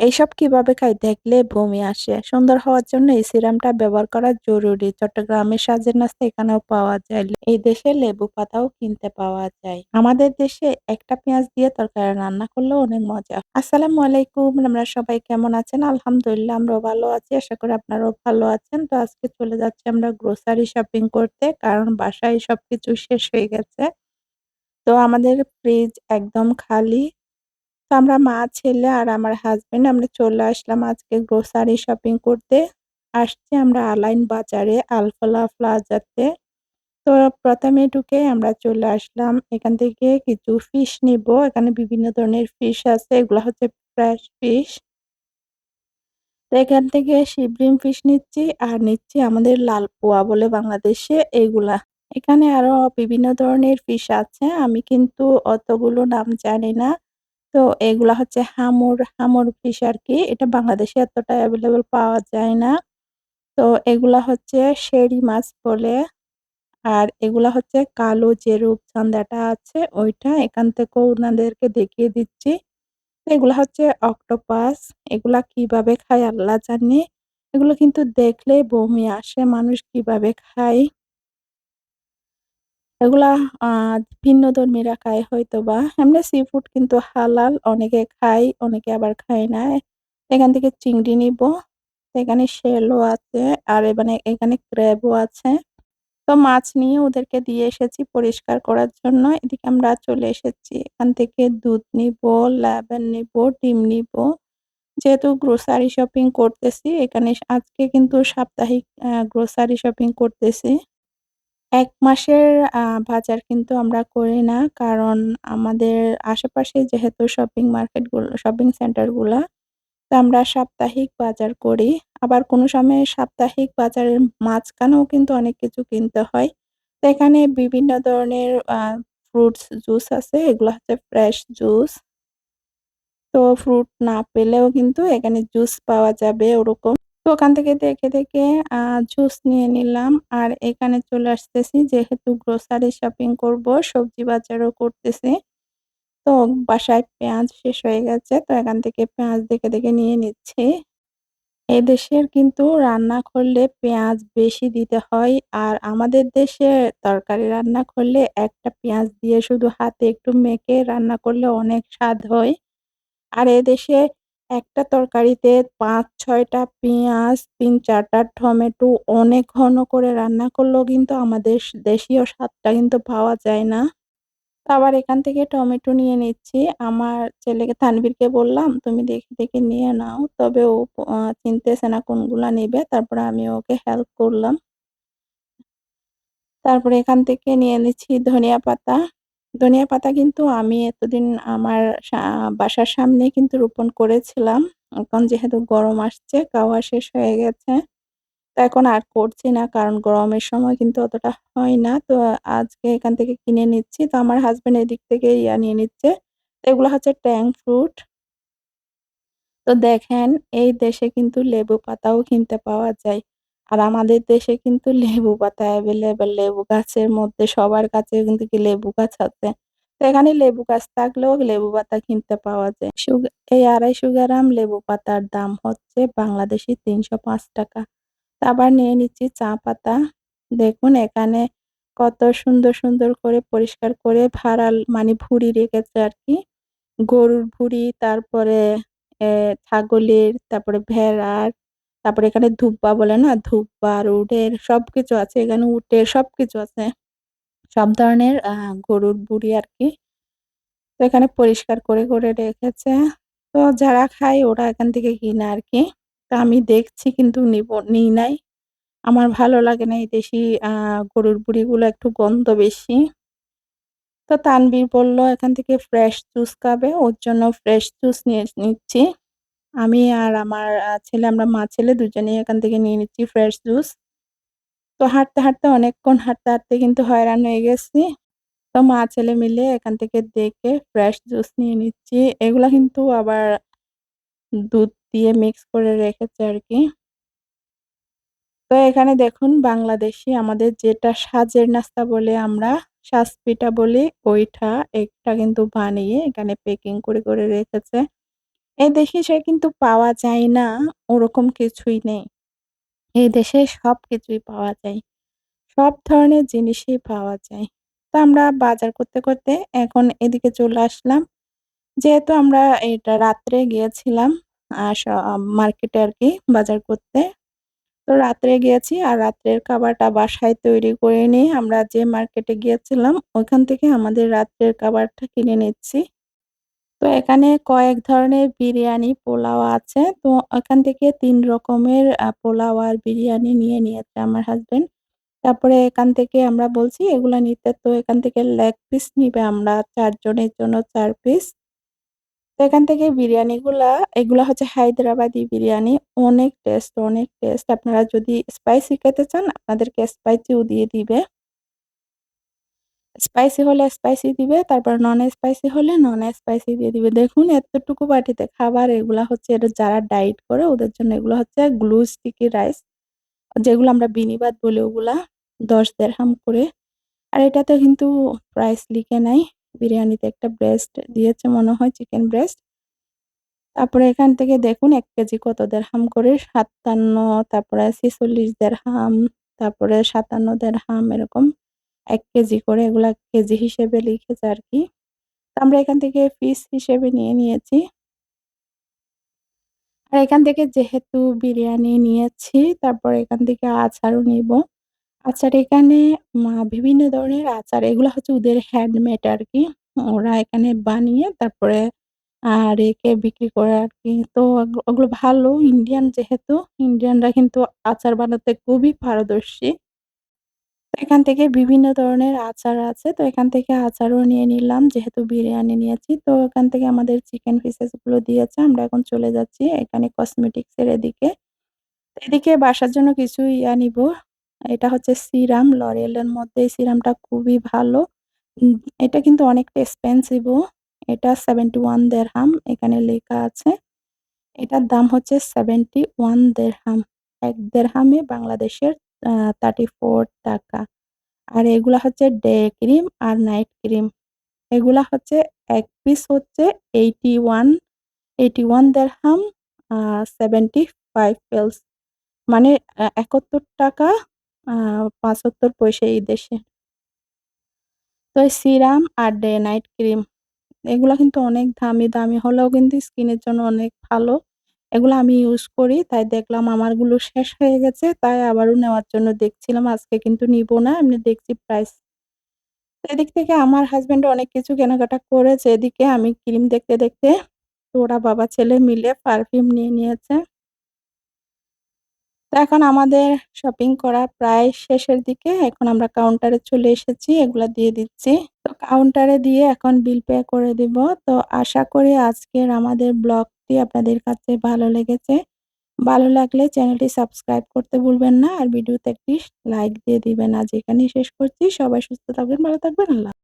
এইসব কীভাবে খাই দেখলে বমি আসে। সুন্দর হওয়ার জন্য এই সিরামটা ব্যবহার করা জরুরি। চট্টগ্রামের সাজের নাস্তা এখানেও পাওয়া যায়। এই দেশে লেবু পাতাও কিনতে পাওয়া যায়। আমাদের দেশে একটা পেঁয়াজ দিয়ে তরকারি রান্না করলেও অনেক মজা। আসসালামু আলাইকুম আমরা সবাই কেমন আছেন? আলহামদুলিল্লাহ, আমরাও ভালো আছি। আশা করি আপনারাও ভালো আছেন। তো আজকে চলে যাচ্ছি আমরা গ্রোসারি শপিং করতে। কারণ বাসায় সবকিছু শেষ হয়ে গেছে। তো আমাদের ফ্রিজ একদম খালি। আমরা মা, ছেলে আর আমার হাসব্যান্ড আমরা চলে আসলাম আজকে গ্রোসারি শপিং করতে। আসছি আমরা আলাইন বাজারে আলফলা প্লাজাতে। তো প্রথমে ঢুকে আমরা চলে আসলাম। এখান থেকে কিছু ফিশ নিবো। এখানে বিভিন্ন ধরনের ফিশ আছে। এগুলা হচ্ছে ফ্রেশ ফিশ। তো এখান থেকে শিবরিম ফিশ নিচ্ছি আর নিচ্ছি আমাদের লাল পোয়া বলে বাংলাদেশে এগুলা। এখানে আরও বিভিন্ন ধরনের ফিশ আছে। আমি কিন্তু অতগুলো নাম জানি না। তো এগুলা হচ্ছে হামুর, হামুর ফিশ আরকি। এটা বাংলাদেশে এতটা অ্যাভেলেবেল পাওয়া যায় না। তো এগুলা হচ্ছে শেরি মাছ বলে। আর এগুলা হচ্ছে কালো যে রূপচাঁদাটা আছে ওইটা। এখান থেকেও ওনাদেরকে দেখিয়ে দিচ্ছি। এগুলা হচ্ছে অক্টোপাস। এগুলা কীভাবে খায় আল্লাহ জানে। এগুলো কিন্তু দেখলে বমি আসে মানুষ কীভাবে খায়। এগুলা আ ভিন্নধর্মীরা খায় হয়তো বা এমনি সি-ফুড কিন্তু হালাল। অনেকে খায়, অনেকে আবার খায় না। এখান থেকে চিংড়ি নিবো। এখানে শেলও আছে আর মানে এখানে ক্র্যাবও আছে। তো মাছ নিয়ে ওদেরকে দিয়ে এসেছি পরিষ্কার করার জন্য। এদিকে আমরা চলে এসেছি। এখান থেকে দুধ নিবো, লেবন নিবো, ডিম নিবো। যেহেতু গ্রোসারি শপিং করতেছি এখানে আজকে কিন্তু সাপ্তাহিক গ্রোসারি শপিং করতেছি। ১ মাসের বাজার কিন্তু আমরা করি না। কারণ আমাদের আশেপাশে যেহেতু শপিং মার্কেটগুলো শপিং সেন্টারগুলা, তো আমরা সাপ্তাহিক বাজার করি। আবার কোনো সময় সাপ্তাহিক বাজারের মাঝখানেও কিন্তু অনেক কিছু কিনতে হয়। তো এখানে বিভিন্ন ধরনের আ ফ্রুটস জুস আছে। এগুলো হচ্ছে ফ্রেশ জুস। তো ফ্রুট না পেলেও কিন্তু এখানে জুস পাওয়া যাবে ওরকম। তো ওখান থেকে দেখে, দেখে জুস নিয়ে নিলাম। আর এখানে চলে আসতেছি যেহেতু গ্রোসারি শপিং করব, সবজি বাজারও করতেছি। তো বাসায় পেঁয়াজ শেষ হয়ে গেছে। তো এখান থেকে পেঁয়াজ দেখে, দেখে নিয়ে নিচ্ছি। এদেশের কিন্তু রান্না করলে পেঁয়াজ বেশি দিতে হয়। আর আমাদের দেশে তরকারি রান্না করলে একটা পেঁয়াজ দিয়ে শুধু হাতে একটু মেখে রান্না করলে অনেক স্বাদ হয়। আর এদেশে একটা তরকারিতে পাঁচ ছয়টা পেঁয়াজ, তিন চারটা টমেটো অনেক ঘন করে রান্না করলেও কিন্তু আমাদের দেশীয় স্বাদটা কিন্তু পাওয়া যায় না। আবার এখান থেকে টমেটো নিয়ে নিচ্ছি। আমার ছেলেকে তানভীরকে বললাম, "তুমি দেখে, দেখে নিয়ে নাও।" তবে ও চিনতেছে না কোনগুলা নিবে। তারপরে আমি ওকে হেল্প করলাম। তারপরে এখান থেকে নিয়ে নিচ্ছি ধনিয়া পাতা। ধনিয়া পাতা কিন্তু আমি এতদিন আমার বাসার সামনে কিন্তু রোপণ করেছিলাম। এখন যেহেতু গরম আসছে, খাওয়া শেষ হয়ে গেছে। তো এখন আর করছি না কারণ গরমের সময় কিন্তু অতটা হয় না। তো আজকে এখান থেকে কিনে নিচ্ছি। তো আমার হাজব্যান্ড এদিক থেকে ইয়া নিয়ে নিচ্ছে। তো এগুলো হচ্ছে ট্যাং ফ্রুট। তো দেখেন এই দেশে কিন্তু লেবু পাতাও কিনতে পাওয়া যায়। আর আমাদের দেশে কিন্তু লেবু পাতা অ্যাভেলেবেল লেবু গাছের মধ্যে সবার কাছে কিন্তু কি লেবু গাছ আছে। তো এখানে লেবু গাছ থাকলেও লেবু পাতা কিনতে পাওয়া যায়। এই ২৫০ গ্রাম লেবু পাতার দাম হচ্ছে বাংলাদেশি তিনশো পাঁচ টাকা আবার নিয়ে নিচ্ছি চা পাতা। দেখুন এখানে কত সুন্দর, সুন্দর করে পরিষ্কার করে ভাড়াল মানে ভুঁড়ি রেখেছে আর কি গরুর ভুঁড়ি, তারপরে ছাগলের, তারপরে ভেড়ার, তারপরে এখানে ধুব্বা বলে না? ধুব্বা আর উটের সবকিছু আছে। এখানে উটের সবকিছু আছে। সব ধরনের গরুর আর কি তো এখানে পরিষ্কার করে, করে রেখেছে। তো যারা খায় ওরা এখান থেকে কিনে আর কি তো আমি দেখছি কিন্তু নিবো নিই নাই। আমার ভালো লাগে না এই দেশি গরুর ভুঁড়িগুলো একটু গন্ধ বেশি। তো তানভীর বলল এখান থেকে ফ্রেশ জুস খাবে। ওর জন্য ফ্রেশ জুস নিয়ে নিচ্ছি। আমি আর আমার ছেলে আমরা মা-ছেলে দুজনেই এখান থেকে নিয়ে নিচ্ছি ফ্রেশ জুস। তো হাঁটতে, হাঁটতে অনেকক্ষণ হাঁটতে, হাঁটতে কিন্তু হয়রান হয়ে গেছি। তো মা-ছেলে মিলে এখান থেকে দেখে ফ্রেশ জুস নিয়ে নিচ্ছি। এগুলা কিন্তু আবার দুধ দিয়ে মিক্স করে রেখেছে আরকি। তো এখানে দেখুন বাংলাদেশী আমাদের যেটা সাজের নাস্তা বলে আমরা, সাজপিঠা বলি ওইটা, এটা কিন্তু বানিয়ে এখানে প্যাকিং করে, করে রেখেছে। এই দেশে সে কিন্তু পাওয়া যায় না, ওরকম কিছুই নেই। এই দেশে সবকিছুই পাওয়া যায়। সব ধরনের জিনিসই পাওয়া যায়। তো আমরা বাজার করতে, করতে এখন এদিকে চলে আসলাম। যেহেতু আমরা এটা রাত্রে গিয়েছিলাম আ স মার্কেটে আরকি বাজার করতে। তো রাত্রে গিয়েছি আর রাত্রের খাবারটা বাসায় তৈরি করে নিয়ে আমরা যে মার্কেটে গিয়েছিলাম ওখান থেকে আমাদের রাত্রের খাবারটা কিনে নিচ্ছি। তো এখানে কয়েক ধরনের বিরিয়ানি, পোলাও আছে। তো এখান থেকে তিন রকমের পোলাও আর বিরিয়ানি নিয়ে নিয়েছে আমার হাসব্যান্ড। তারপরে এখান থেকে আমরা বলছি এগুলা নিতে তো এখান থেকে লেগ পিস নিবে আমরা চারজনের জন্য চার পিস। তো এখান থেকে বিরিয়ানিগুলা এগুলা হচ্ছে হায়দ্রাবাদি বিরিয়ানি। অনেক টেস্ট, অনেক টেস্ট। আপনারা যদি স্পাইসি খেতে চান আপনাদেরকে স্পাইসিও দিয়ে দিবে। স্পাইসি হলে স্পাইসি দিবে, তারপর নন স্পাইসি হলে নন স্পাইসি দিয়ে দিবে। দেখুন এতটুকু বাটিতে খাবার এগুলা হচ্ছে এটা যারা ডায়েট করে ওদের জন্য এগুলো হচ্ছে গ্লু স্টিকি রাইস। যেগুলো আমরা বিনি ভাত বলি ওগুলা ১০ দেরহাম করে। আর এটাতে কিন্তু প্রাইস লিখে নাই। বিরিয়ানিতে একটা ব্রেস্ট দিয়েছে মনে হয় চিকেন ব্রেস্ট। তারপরে এখান থেকে দেখুন এক কেজি কত দেরহাম করে ৫৭ তারপরে ৪৬ দেরহাম, তারপরে ৫৭ দেরহাম এরকম ১ কেজি করে এগুলা কেজি হিসেবে লিখেছে আর কি আমরা এখান থেকে পিস হিসেবে নিয়ে নিয়েছি। আর এখান থেকে যেহেতু বিরিয়ানি নিয়েছি, তারপর এখান থেকে আচারও নিব আচার এখানে বিভিন্ন ধরনের আচার, এগুলো হচ্ছে ওদের হ্যান্ডমেড আর কি ওরা এখানে বানিয়ে তারপরে আর একে বিক্রি করে আর কি তো ওগুলো ভালো ইন্ডিয়ান যেহেতু ইন্ডিয়ানরা কিন্তু আচার বানাতে খুবই পারদর্শী। এখান থেকে বিভিন্ন ধরনের আচার আছে। তো এখান থেকে আচারও নিয়ে নিলাম, যেহেতু বিরিয়ানি নিয়েছি। তো এখান থেকে আমাদের চিকেন পিসেসগুলো দিয়েছে। আমরা এখন চলে যাচ্ছি এখানে কসমেটিক্স এর এদিকে। এদিকে বাসার জন্য কিছু ইয়া নিবো। এটা হচ্ছে সিরাম লরিয়াল এর মধ্যে এই সিরামটা খুবই ভালো। উম, এটা কিন্তু অনেকটা এক্সপেনসিভ ও। এটা 71 দেরহাম এখানে লেখা আছে। এটার দাম হচ্ছে 71 দেরহাম। ১ দেরহামে বাংলাদেশের আ 34 টাকা। আর এগুলা হচ্ছে ডে ক্রিম আর নাইট ক্রিম। এগুলা হচ্ছে এক পিস হচ্ছে 81 81 দেরহাম আ 75 পেলস। মানে একাত্তর টাকা ৭৫ পয়সা এই দেশে। তো সিরাম আর ডে নাইট ক্রিম এগুলা কিন্তু অনেক দামি, দামি হলেও কিন্তু স্কিনের জন্য অনেক ভালো। এগুলা আমি ইউজ করি তাই দেখলাম আমারগুলো শেষ হয়ে গেছে তাই আবারও নেওয়ার জন্য দেখছিলাম। আজকে কিন্তু নিবো না। এমনি দেখছি প্রাইস। এদিক থেকে আমার হাজব্যান্ড অনেক কিছু কেনাকাটা করেছে। এদিকে আমি ক্রিম দেখতে, দেখতে তো ওরা বাবা ছেলে মিলে পারফিউম নিয়ে নিয়েছে। তো এখন আমাদের শপিং করা প্রায় শেষের দিকে। এখন আমরা কাউন্টারে চলে এসেছি। এগুলা দিয়ে দিচ্ছি। তো কাউন্টারে দিয়ে এখন বিল পে করে দিব। তো আশা করি আজকের আমাদের ব্লগটি আপনাদের কাছে ভালো লেগেছে। ভালো লাগলে চ্যানেলটি সাবস্ক্রাইব করতে ভুলবেন না। আর ভিডিওতে একটি লাইক দিয়ে দিবেন। আজ এখানেই শেষ করছি। সবাই সুস্থ থাকবেন, ভালো থাকবেন। আল্লাহ